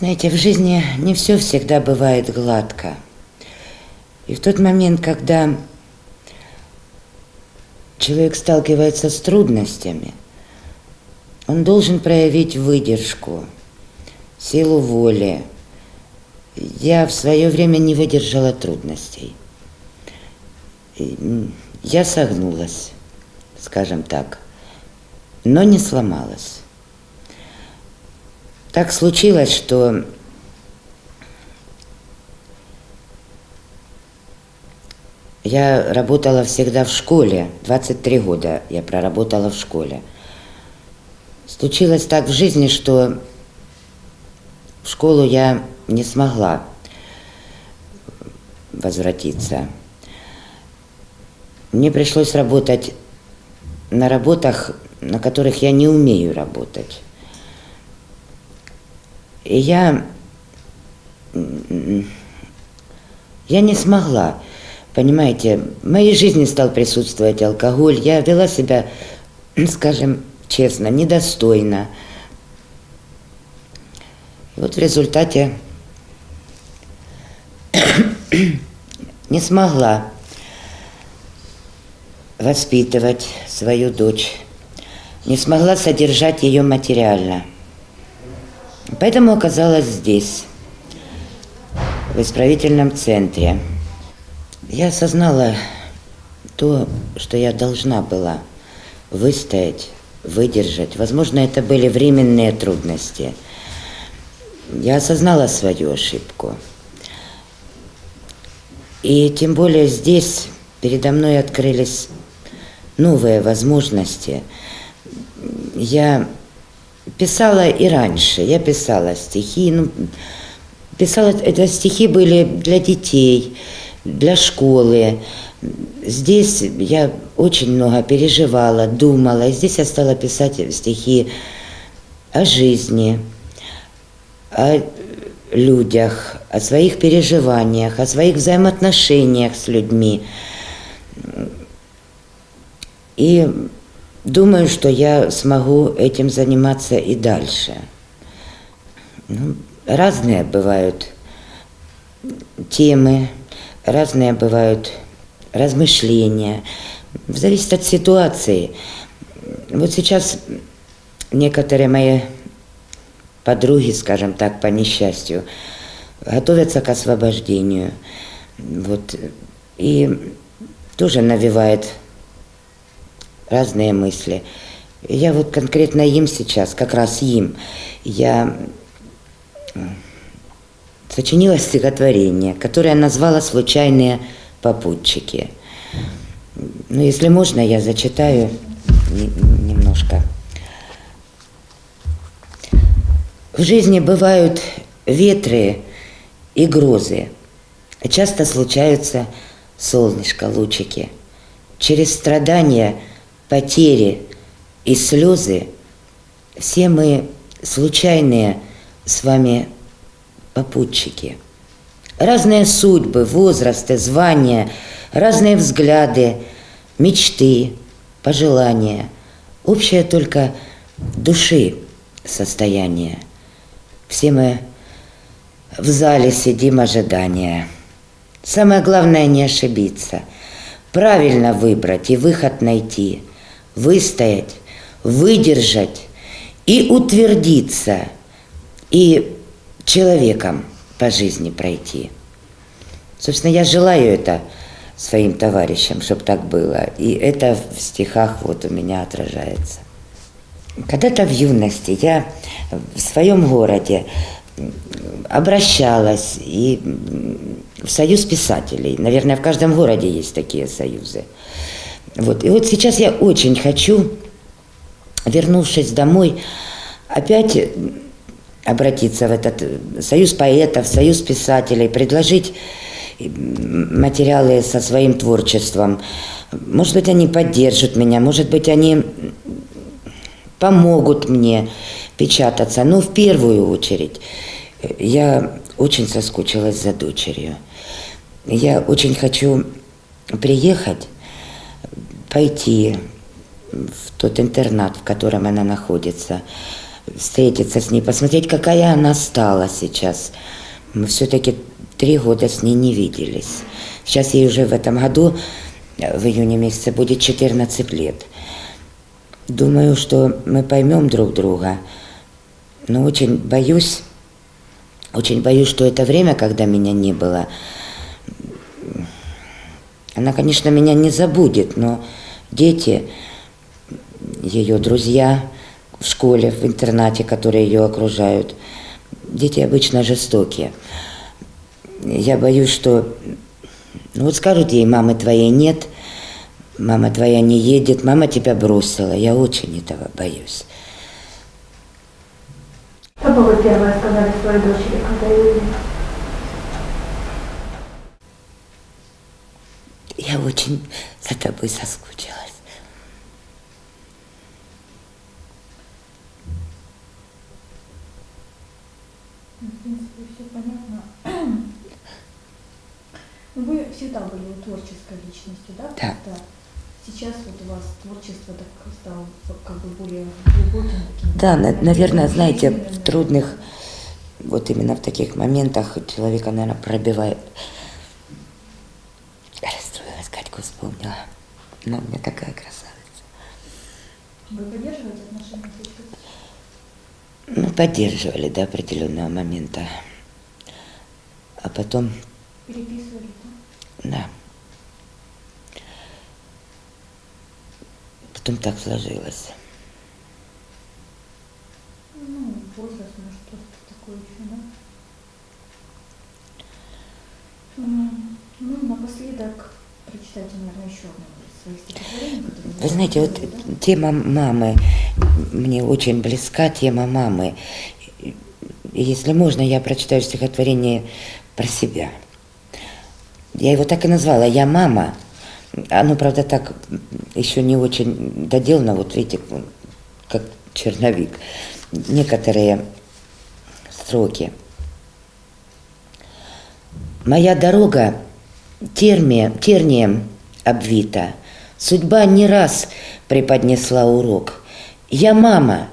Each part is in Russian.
Знаете, в жизни не все всегда бывает гладко. И в тот момент, когда человек сталкивается с трудностями, он должен проявить выдержку, силу воли. Я в свое время не выдержала трудностей. Я согнулась, скажем так, но не сломалась. Так случилось, что я работала всегда в школе, 23 года я проработала в школе. Случилось так в жизни, что в школу я не смогла возвратиться. Мне пришлось работать на работах, на которых я не умею работать. Я, я не смогла, понимаете, в моей жизни стал присутствовать алкоголь, я вела себя, скажем честно, недостойно. И вот в результате не смогла воспитывать свою дочь, не смогла содержать ее материально – Поэтому оказалась здесь, в исправительном центре. Я осознала то, что я должна была выстоять, выдержать. Возможно, это были временные трудности. Я осознала свою ошибку. И тем более здесь передо мной открылись новые возможности. Я писала и раньше. Я писала стихи. Ну, писала, это стихи были для детей, для школы. Здесь я очень много переживала, думала. И здесь я стала писать стихи о жизни, о людях, о своих переживаниях, о своих взаимоотношениях с людьми. И Думаю, что я смогу этим заниматься и дальше. Ну, разные бывают темы, разные бывают размышления. Зависит от ситуации. Вот сейчас некоторые мои подруги, скажем так, по несчастью, готовятся к освобождению. Вот. И тоже навевает разные мысли. Я вот конкретно им сейчас, как раз им, я сочинила стихотворение, которое назвала «Случайные попутчики». Ну, если можно, я зачитаю немножко. В жизни бывают ветры и грозы. Часто случаются солнышко, лучики. Через страдания – потери и слезы, все мы случайные с вами попутчики. Разные судьбы, возрасты, звания, разные взгляды, мечты, пожелания. Общее только души состояние. Все мы в зале сидим ожидания. Самое главное не ошибиться, правильно выбрать и выход найти – выстоять, выдержать и утвердиться, и человеком по жизни пройти. Собственно, я желаю это своим товарищам, чтобы так было. И это в стихах вот у меня отражается. Когда-то в юности я в своем городе обращалась и в союз писателей. Наверное, в каждом городе есть такие союзы. Вот. И вот сейчас я очень хочу, вернувшись домой, опять обратиться в этот союз поэтов, союз писателей, предложить материалы со своим творчеством. Может быть, они поддержат меня, может быть, они помогут мне печататься. Но в первую очередь я очень соскучилась за дочерью. Я очень хочу приехать пойти в тот интернат, в котором она находится, встретиться с ней, посмотреть, какая она стала сейчас. Мы все-таки три года с ней не виделись. Сейчас ей уже в этом году, в июне месяце, будет 14 лет. Думаю, что мы поймем друг друга, но очень боюсь, очень боюсь, что это время, когда меня не было, она, конечно, меня не забудет, но дети, ее друзья в школе, в интернате, которые ее окружают, дети обычно жестокие. Я боюсь, что, ну вот скажут ей, мамы твоей нет, мама твоя не едет, мама тебя бросила. Я очень этого боюсь. Что бы вы первое сказали своей дочери, когда ее? Я очень за тобой соскучилась. Ну, В принципе, все понятно. Ну, Вы всегда были творческой личностью, да? Да. Сейчас вот у вас творчество так стало как бы более глубоким таким. Да, на- наверное, знаете, в трудных, вот именно в таких моментах человека, наверное, пробивает. Катьку вспомнила. Она у меня такая красавица. Вы поддерживаете отношения с? Ну, поддерживали до определенного момента. А потом, Переписывали, да? да. Потом так сложилось. Ну, возраст, может, просто такой еще, да? Ну, напоследок прочитайте, наверное, еще которые Вы знаете, вот тема мамы мне очень близка, тема мамы. Если можно, я прочитаю стихотворение про себя. Я его так и назвала «Я мама». Оно, правда, так еще не очень доделано, вот видите, как черновик. Некоторые строки. Моя дорога терме, тернием обвита. Судьба не раз преподнесла урок. Я мама,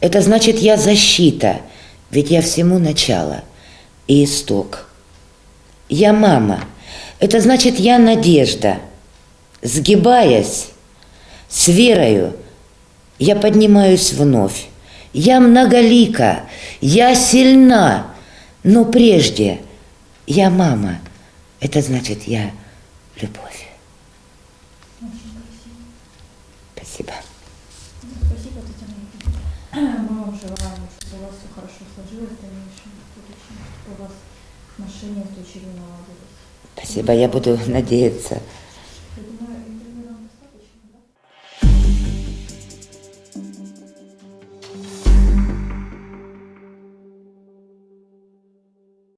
это значит я защита, ведь я всему начало и исток. Я мама, это значит я надежда. Сгибаясь, с верою, я поднимаюсь вновь. Я многолика, я сильна, но прежде я мама. Это значит я любовь. Спасибо. Спасибо, Татьяна. Мы вам желаем, чтобы у вас все хорошо сложилось в дальнейшем, в будущем, чтобы у вас отношения с дочерью наладились. Спасибо. Я буду надеяться